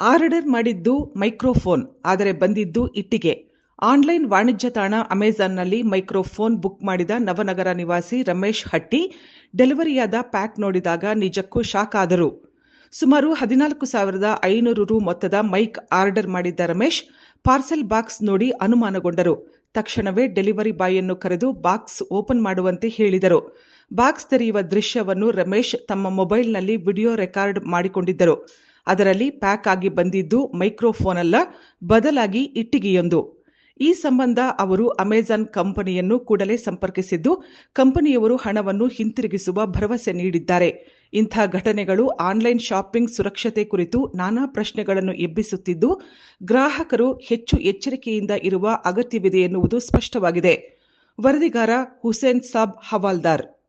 Order ಮಾಡಿದ್ದು microphone, ಆದರೆ ಬಂದಿದ್ದು ಇಟ್ಟಿಗೆ. ಆನ್ಲೈನ್ ವಾಣಿಜ್ಯ ತಾಣ ಅಮೆಜಾನ್ನಲ್ಲಿ ಮೈಕ್ರೋಫೋನ್ ಬುಕ್ ಮಾಡಿದ ನವನಗರ ನಿವಾಸಿ ರಮೇಶ್ ಹಟ್ಟಿ ಡೆಲಿವರಿಯಾದ ಪ್ಯಾಕ್ ನೋಡಿದಾಗ ನಿಜಕ್ಕೂ ಶಾಕ್ ಆದರು. ಸುಮಾರು ಹದಿನಾಲ್ಕು ಸಾವಿರದ ಐನೂರು ರು ಮೊತ್ತದ ಮೈಕ್ ಆರ್ಡರ್ ಮಾಡಿದ್ದ ರಮೇಶ್ ಪಾರ್ಸೆಲ್ ಬಾಕ್ಸ್ ನೋಡಿ ಅನುಮಾನಗೊಂಡರು. ತಕ್ಷಣವೇ ಡೆಲಿವರಿ ಬಾಯನ್ನು ಕರೆದು ಬಾಕ್ಸ್ ಓಪನ್ ಮಾಡುವಂತೆ ಹೇಳಿದರು. ಬಾಕ್ಸ್ ತೆರೆಯುವ ದೃಶ್ಯವನ್ನು ರಮೇಶ್ ತಮ್ಮ ಮೊಬೈಲ್ನಲ್ಲಿ ವಿಡಿಯೋ ರೆಕಾರ್ಡ್ ಮಾಡಿಕೊಂಡಿದ್ದರು. ಅದರಲ್ಲಿ ಪ್ಯಾಕ್ ಆಗಿ ಬಂದಿದ್ದು ಮೈಕ್ರೋಫೋನ್ ಅಲ್ಲ ಬದಲಾಗಿ ಇಟ್ಟಿಗೆಯೊಂದು. ಈ ಸಂಬಂಧ ಅವರು ಅಮೆಜಾನ್ ಕಂಪನಿಯನ್ನು ಕೂಡಲೇ ಸಂಪರ್ಕಿಸಿದ್ದು, ಕಂಪನಿಯವರು ಹಣವನ್ನು ಹಿಂತಿರುಗಿಸುವ ಭರವಸೆ ನೀಡಿದ್ದಾರೆ. ಇಂಥ ಘಟನೆಗಳು ಆನ್ಲೈನ್ ಶಾಪಿಂಗ್ ಸುರಕ್ಷತೆ ಕುರಿತು ನಾನಾ ಪ್ರಶ್ನೆಗಳನ್ನು ಎಬ್ಬಿಸುತ್ತಿದ್ದು, ಗ್ರಾಹಕರು ಹೆಚ್ಚು ಎಚ್ಚರಿಕೆಯಿಂದ ಇರುವ ಅಗತ್ಯವಿದೆ ಎನ್ನುವುದು ಸ್ಪಷ್ಟವಾಗಿದೆ. ವರದಿಗಾರ ಹುಸೇನ್ ಸಾಬ್ ಹವಾಲ್ದಾರ್.